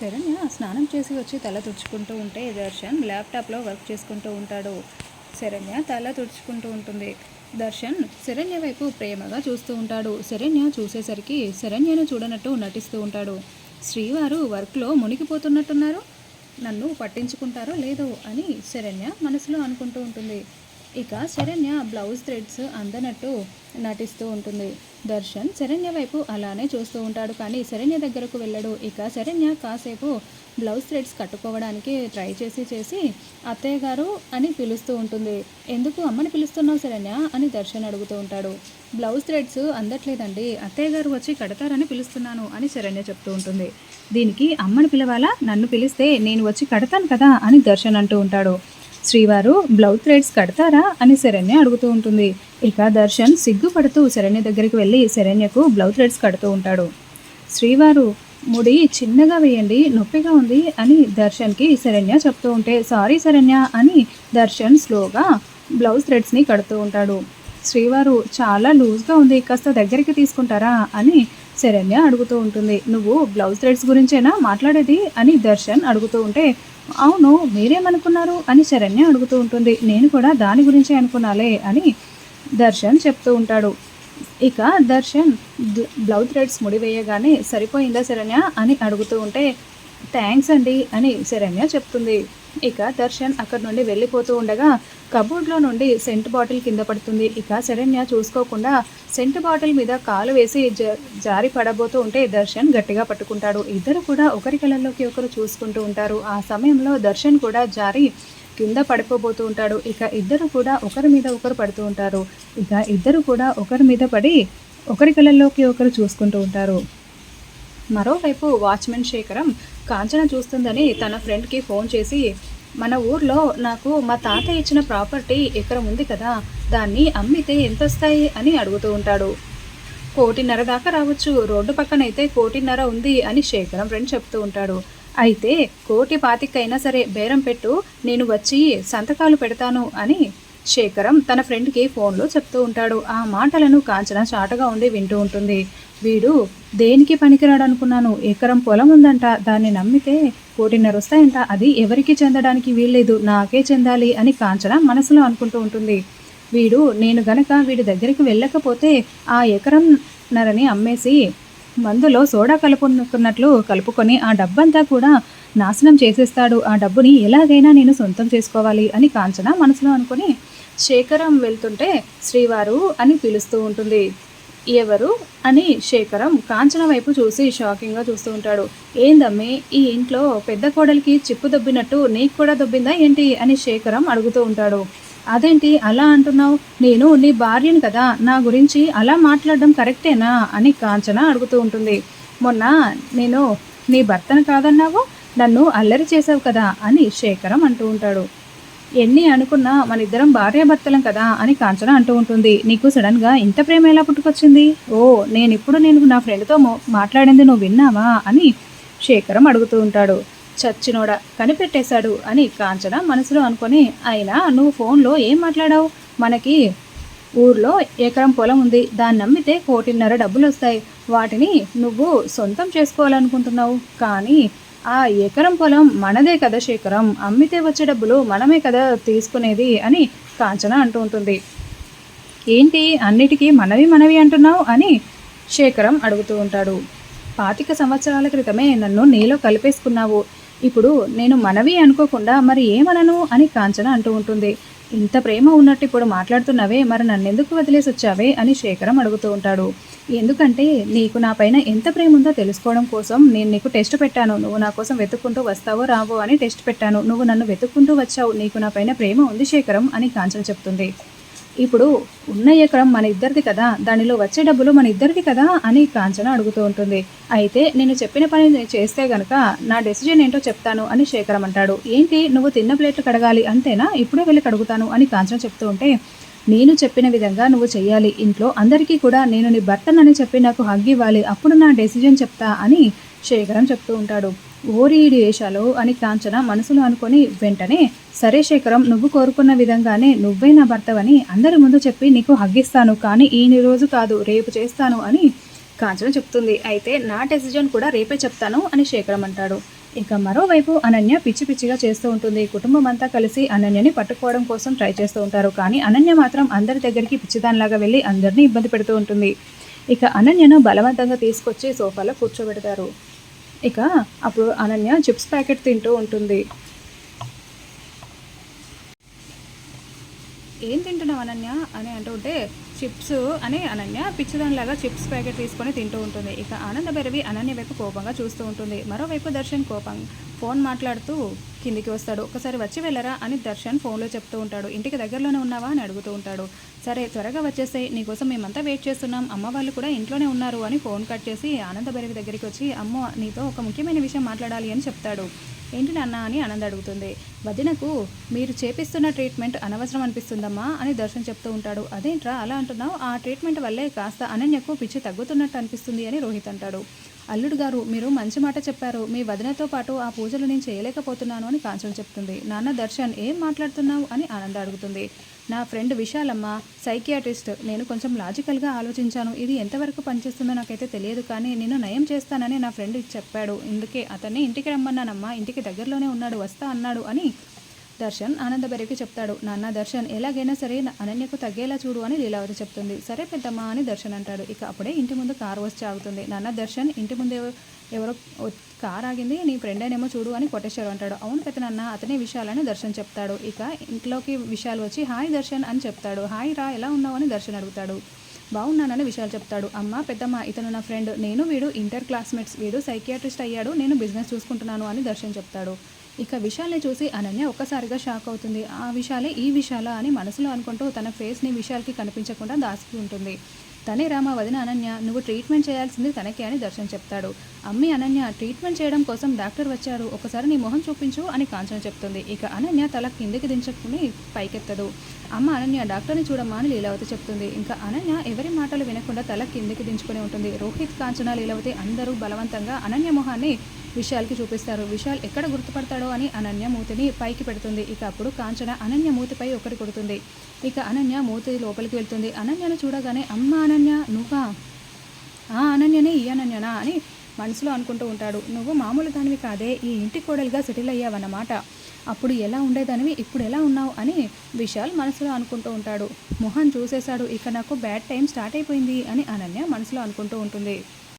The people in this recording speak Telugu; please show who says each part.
Speaker 1: శరణ్య స్నానం చేసి వచ్చి తల తుడుచుకుంటూ ఉంటే దర్శన్ ల్యాప్టాప్లో వర్క్ చేసుకుంటూ ఉంటాడు. శరణ్య తల తుడుచుకుంటూ ఉంటుంది. దర్శన్ శరణ్య వైపు ప్రేమగా చూస్తూ ఉంటాడు. శరణ్య చూసేసరికి శరణ్యను చూడనట్టు నటిస్తూ ఉంటాడు. శ్రీవారు వర్క్లో మునిగిపోతున్నట్టున్నారు. నన్ను పట్టించుకుంటారో లేదో అని శరణ్య మనసులో అనుకుంటూ ఉంటుంది. ఇక శరణ్య బ్లౌజ్ థ్రెడ్స్ అందనట్టు నటిస్తూ ఉంటుంది. దర్శన్ శరణ్య వైపు అలానే చూస్తూ ఉంటాడు. కానీ శరణ్య దగ్గరకు వెళ్ళడు. ఇక శరణ్య కాసేపు బ్లౌజ్ థ్రెడ్స్ కట్టుకోవడానికి ట్రై చేసి చేసి అత్తయ్య గారు అని పిలుస్తూ ఉంటుంది. ఎందుకు అమ్మని పిలుస్తున్నావు శరణ్య? అని దర్శన్ అడుగుతూ ఉంటాడు. బ్లౌజ్ థ్రెడ్స్ అందట్లేదండి. అత్తయ్య గారు వచ్చి కడతారని పిలుస్తున్నాను అని శరణ్య చెప్తూ ఉంటుంది. దీనికి అమ్మని పిలవాలా? నన్ను పిలిస్తే నేను వచ్చి కడతాను కదా అని దర్శన్ అంటూ ఉంటాడు. శ్రీవారు బ్లౌజ్ థ్రెడ్స్ కడతారా? అని శరణ్య అడుగుతూ ఉంటుంది. ఇక దర్శన్ సిగ్గుపడుతూ శరణ్య దగ్గరికి వెళ్ళి శరణ్యకు బ్లౌజ్ థ్రెడ్స్ కడుతూ ఉంటాడు. శ్రీవారు ముడి చిన్నగా వేయండి నొప్పిగా ఉంది అని దర్శన్కి శరణ్య చెప్తూ ఉంటే సారీ శరణ్య అని దర్శన్ స్లోగా బ్లౌజ్ థ్రెడ్స్ని కడుతూ ఉంటాడు. శ్రీవారు చాలా లూజ్గా ఉంది కాస్త దగ్గరికి తీసుకుంటారా? అని శరణ్య అడుగుతూ ఉంటుంది. నువ్వు బ్లౌజ్ థ్రెడ్స్ గురించేనా మాట్లాడేది? అని దర్శన్ అడుగుతూ ఉంటే అవును మీరేమనుకున్నారు? అని శరణ్య అడుగుతూ ఉంటుంది. నేను కూడా దాని గురించే అనుకున్నాలే అని దర్శన్ చెప్తూ ఉంటాడు. ఇక దర్శన్ బ్లౌ థ్రెడ్స్ ముడివేయగానే సరిపోయిందా శరణ్య? అని అడుగుతూ ఉంటే థ్యాంక్స్ అండి అని శరణ్య చెప్తుంది. ఇక దర్శన్ అక్కడి నుండి వెళ్ళిపోతూ ఉండగా కబోర్డ్లో నుండి సెంట్ బాటిల్ కింద పడుతుంది. ఇక శరణ్య చూసుకోకుండా సెంట్ బాటిల్ మీద కాలు వేసి జ- జారి పడబోతూ ఉంటే దర్శన్ గట్టిగా పట్టుకుంటాడు. ఇద్దరు కూడా ఒకరి కళ్ళల్లోకి ఒకరు చూసుకుంటూ ఉంటారు. ఆ సమయంలో దర్శన్ కూడా జారి కింద పడిపోబోతూ ఉంటాడు. ఇక ఇద్దరు కూడా ఒకరి మీద ఒకరు పడుతూ ఉంటారు. ఇక ఇద్దరు కూడా ఒకరి మీద పడి ఒకరి కళ్ళల్లోకి ఒకరు చూసుకుంటూ ఉంటారు. మరోవైపు వాచ్మెన్ శేఖరం కాంచన చూస్తుందని తన ఫ్రెండ్కి ఫోన్ చేసి మన ఊర్లో నాకు మా తాత ఇచ్చిన ప్రాపర్టీ ఎకరం ఉంది కదా దాన్ని అమ్మితే ఎంత వస్తాయి అని అడుగుతూ ఉంటాడు. కోటిన్నర దాకా రావచ్చు రోడ్డు పక్కన అయితే కోటిన్నర ఉంది అని శేఖరం ఫ్రెండ్ చెప్తూ ఉంటాడు. అయితే కోటి పాతికైనా సరే బేరం పెట్టు నేను వచ్చి సంతకాలు పెడతాను అని శేఖరం తన ఫ్రెండ్కి ఫోన్లో చెప్తూ ఉంటాడు. ఆ మాటలను కాంచన చాటగా ఉండి వింటూ ఉంటుంది. వీడు దేనికి పనికిరాడు అనుకున్నాను ఎకరం పొలం ఉందంట దాన్ని నమ్మితే కోటిన్నర వస్తాయంట అది ఎవరికి చెందడానికి వీల్లేదు నాకే చెందాలి అని కాంచన మనసులో అనుకుంటూ ఉంటుంది. వీడు నేను గనక వీడి దగ్గరికి వెళ్ళకపోతే ఆ ఎకరం నరని అమ్మేసి మందులో సోడా కలుపుకున్నట్లు కలుపుకొని ఆ డబ్బంతా కూడా నాశనం చేసేస్తాడు. ఆ డబ్బుని ఎలాగైనా నేను సొంతం చేసుకోవాలి అని కాంచన మనసులో అనుకొని శేఖరం వెళ్తుంటే శ్రీవారు అని పిలుస్తూ ఉంటుంది. ఎవరు అని శేఖరం కాంచన వైపు చూసి షాకింగ్గా చూస్తూ ఉంటాడు. ఏందమ్మి ఈ ఇంట్లో పెద్ద కోడలికి చిప్పు దొబ్బినట్టు నీకు కూడా దొబ్బిందా ఏంటి అని శేఖరం అడుగుతూ ఉంటాడు. అదేంటి అలా అంటున్నావు? నేను నీ భార్యను కదా నా గురించి అలా మాట్లాడడం కరెక్టేనా అని కాంచన అడుగుతూ ఉంటుంది. మొన్న నేను నీ భర్తను కాదన్నావు? నన్ను అల్లరి చేసావు కదా అని శేఖరం అంటూ ఉంటాడు. ఎన్ని అనుకున్నా మన ఇద్దరం భార్యాభర్తలం కదా అని కాంచన అంటూ ఉంటుంది. నీకు సడన్గా ఇంత ప్రేమ ఎలా పుట్టుకొచ్చింది? ఓ నేను ఇప్పుడు నేను నా ఫ్రెండ్తో మాట్లాడింది నువ్వు విన్నావా అని శేఖరం అడుగుతూ ఉంటాడు. చచ్చినోడ కనిపెట్టేశాడు అని కాంచన మనసులో అనుకొని అయినా నువ్వు ఫోన్లో ఏం మాట్లాడావు? మనకి ఊర్లో ఎకరం పొలం ఉంది. దాన్ని నమ్మితే కోటిన్నర డబ్బులు వస్తాయి వాటిని నువ్వు సొంతం చేసుకోవాలనుకుంటున్నావు. కానీ ఆ ఎకరం పొలం మనదే కదా శేఖరం అమ్మితే వచ్చే డబ్బులు మనమే కదా తీసుకునేది అని కాంచన అంటూ ఉంటుంది. ఏంటి? అన్నిటికీ మనవి మనవి అంటున్నావు అని శేఖరం అడుగుతూ ఉంటాడు. పాతిక సంవత్సరాల క్రితమే నన్ను నీలో కలిపేసుకున్నావు. ఇప్పుడు నేను మనవి అనుకోకుండా మరి ఏమనను అని కాంచన అంటూ ఉంటుంది. ఇంత ప్రేమ ఉన్నట్టు ఇప్పుడు మాట్లాడుతున్నావే మరి నన్నెందుకు వదిలేసి వచ్చావే అని శేఖరం అడుగుతూ ఉంటాడు. ఎందుకంటే నీకు నా పైన ఎంత ప్రేమ ఉందో తెలుసుకోవడం కోసం నేను నీకు టెస్ట్ పెట్టాను. నువ్వు నా కోసం వెతుక్కుంటూ వస్తావో రావో అని టెస్ట్ పెట్టాను. నువ్వు నన్ను వెతుక్కుంటూ వచ్చావు. నీకు నా పైన ప్రేమ ఉంది శేఖరం అని కాంచన చెప్తుంది. ఇప్పుడు ఉన్న ఎకరం మన ఇద్దరిది కదా దానిలో వచ్చే డబ్బులు మన ఇద్దరిది కదా అని కాంచన అడుగుతూ ఉంటుంది. అయితే నేను చెప్పిన పని చేస్తే గనక నా డెసిజన్ ఏంటో చెప్తాను అని శేఖరం అంటాడు. ఏంటి? నువ్వు తిన్న ప్లేట్లు కడగాలి అంతేనా ఇప్పుడే వెళ్ళి కడుగుతాను అని కాంచన చెప్తూ ఉంటే నేను చెప్పిన విధంగా నువ్వు చెయ్యాలి. ఇంట్లో అందరికీ కూడా నేను నీ భర్తనని చెప్పి నాకు హగ్ ఇవ్వాలి. అప్పుడు నా డెసిజన్ చెప్తా అని శేఖరం చెప్తూ ఉంటాడు. ఓరీడి వేషాలు అని కాంచన మనసులో అనుకొని వెంటనే సరే శేఖరం నువ్వు కోరుకున్న విధంగానే నువ్వే నా భర్తవని అందరి ముందు చెప్పి నీకు హగ్గిస్తాను. కానీ ఈ రోజు కాదు రేపు చేస్తాను అని కాంచన చెప్తుంది. అయితే నా డెసిజన్ కూడా రేపే చెప్తాను అని శేఖరం అంటాడు. ఇక మరోవైపు అనన్య పిచ్చి పిచ్చిగా చేస్తూ ఉంటుంది. కుటుంబం అంతా కలిసి అనన్యని పట్టుకోవడం కోసం ట్రై చేస్తూ ఉంటారు. కానీ అనన్య మాత్రం అందరి దగ్గరికి పిచ్చిదానిలాగా వెళ్ళి అందరినీ ఇబ్బంది పెడుతూ ఉంటుంది. ఇక అనన్యను బలవంతంగా తీసుకొచ్చి సోఫాలో కూర్చోబెడతారు. ఇక అప్పుడు అనన్య చిప్స్ ప్యాకెట్ తింటూ ఉంటుంది. ఏం తింటున్నావు అనన్య? అని అంటూ ఉంటే చిప్స్ అని అనన్య పిచ్చిదానిలాగా చిప్స్ ప్యాకెట్ తీసుకొని తింటూ ఉంటుంది. ఇక ఆనంద భైరవి అనన్య వైపు కోపంగా చూస్తూ ఉంటుంది. మరోవైపు దర్శన్ కోపం ఫోన్ మాట్లాడుతూ కిందికి వస్తాడు. ఒకసారి వచ్చి వెళ్ళరా? అని దర్శన్ ఫోన్లో చెప్తూ ఉంటాడు. ఇంటికి దగ్గరలోనే ఉన్నావా? అని అడుగుతూ ఉంటాడు. సరే త్వరగా వచ్చేసాయి. నీకోసం మేమంతా వెయిట్ చేస్తున్నాం. అమ్మ వాళ్ళు కూడా ఇంట్లోనే ఉన్నారు అని ఫోన్ కట్ చేసి ఆనంద భైరవి దగ్గరికి వచ్చి అమ్మ నీతో ఒక ముఖ్యమైన విషయం మాట్లాడాలి అని చెప్తాడు. ఏంటి నాన్న? అని ఆనంద్ అడుగుతుంది. వదినకు మీరు చేపిస్తున్న ట్రీట్మెంట్ అనవసరం అనిపిస్తుందమ్మా అని దర్శన్ చెప్తూ ఉంటాడు. అదేంట్రా అలా అంటున్నావు? ఆ ట్రీట్మెంట్ వల్లే కాస్త అనన్యకు పిచ్చి తగ్గుతున్నట్టు అనిపిస్తుంది అని రోహిత్ అంటాడు. అల్లుడు గారు మీరు మంచి మాట చెప్పారు. మీ వదినతో పాటు ఆ పూజలు నేను చేయలేకపోతున్నాను అని కాంచన చెప్తుంది. నాన్న దర్శన్ ఏం మాట్లాడుతున్నావు? అని ఆనంద అడుగుతుంది. నా ఫ్రెండ్ విశాలమ్మ సైకియాట్రిస్ట్. నేను కొంచెం లాజికల్గా ఆలోచించాను. ఇది ఎంతవరకు పనిచేస్తుందో నాకైతే తెలియదు కానీ నేను నయం చేస్తానని నా ఫ్రెండ్ చెప్పాడు. ఇందుకే అతన్ని ఇంటికి రమ్మన్నానమ్మా. ఇంటికి దగ్గరలోనే ఉన్నాడు. వస్తా అన్నాడు అని దర్శన్ ఆనందభరికి చెప్తాడు నాన్న దర్శన్ ఎలాగైనా సరే అనన్యకు తగ్గేలా చూడు అని లీలావతి చెప్తుంది. సరే పెద్దమ్మ అని దర్శన్ అంటాడు. ఇక అప్పుడే ఇంటి ముందు కారు వచ్చి ఆగుతుంది. నాన్న దర్శన్ ఇంటి ముందు ఎవరో కార్ ఆగింది నీ ఫ్రెండ్ అయినేమో చూడు అని కొట్టేశ్వరు అంటాడు. అవును పెద్దనాన్న అతనే విశాలని దర్శన్ చెప్తాడు. ఇక ఇంట్లోకి విశాల్ వచ్చి హాయ్ దర్శన్ అని చెప్తాడు. హాయ్ రా ఎలా ఉన్నావు అని దర్శన్ అడుగుతాడు. బాగున్నానని విషయాలు చెప్తాడు. అమ్మ పెద్దమ్మ ఇతను నా ఫ్రెండ్ నేను వీడు ఇంటర్ క్లాస్మేట్స్. వీడు సైకియాట్రిస్ట్ అయ్యాడు. నేను బిజినెస్ చూసుకుంటున్నాను అని దర్శన్ చెప్తాడు. ఇక విశాల్ని చూసి అనన్య ఒక్కసారిగా షాక్ అవుతుంది. ఆ విశాలే ఈ విశాల అని మనసులో అనుకుంటూ తన ఫేస్ని విశాల్కి కనిపించకుండా దాసి ఉంటుంది. తనే రామ వదిన అనన్య నువ్వు ట్రీట్మెంట్ చేయాల్సింది తనకే అని దర్శన్ చెప్తాడు. అమ్మి అనన్య ట్రీట్మెంట్ చేయడం కోసం డాక్టర్ వచ్చారు. ఒకసారి నీ మొహం చూపించు అని కాంచన చెప్తుంది. ఇక అనన్య తల కిందికి దించుకుని పైకెత్తదు. అమ్మ అనన్య డాక్టర్ని చూడమ్మా అని లీలావతి చెప్తుంది. ఇంకా అనన్య ఎవరి మాటలు వినకుండా తల కిందికి దించుకుని ఉంటుంది. రోహిత్ కాంచన లీలావతి అందరూ బలవంతంగా అనన్య మొహాన్ని విశాల్కి చూపిస్తారు. విశాల్ ఎక్కడ గుర్తుపడతాడో అని అనన్య మూతిని పైకి పెడుతుంది. ఇక అప్పుడు కాంచన అనన్య మూతిపై ఒకటి కొడుతుంది. ఇక అనన్య మూతి లోపలికి వెళ్తుంది. అనన్యను చూడగానే అమ్మ అనన్య నువ్వా? ఆ అనన్యనే ఈ అనన్యనా? అని మనసులో అనుకుంటూ ఉంటాడు. నువ్వు మామూలు దానివి కాదే ఈ ఇంటి కోడలుగా సెటిల్ అయ్యావన్నమాట. అప్పుడు ఎలా ఉండేదానివి ఇప్పుడు ఎలా ఉన్నావు? అని విశాల్ మనసులో అనుకుంటూ ఉంటాడు. మొహన్ చూసేశాడు ఇక నాకు బ్యాడ్ టైం స్టార్ట్ అయిపోయింది అని అనన్య మనసులో అనుకుంటూ ఉంటుంది.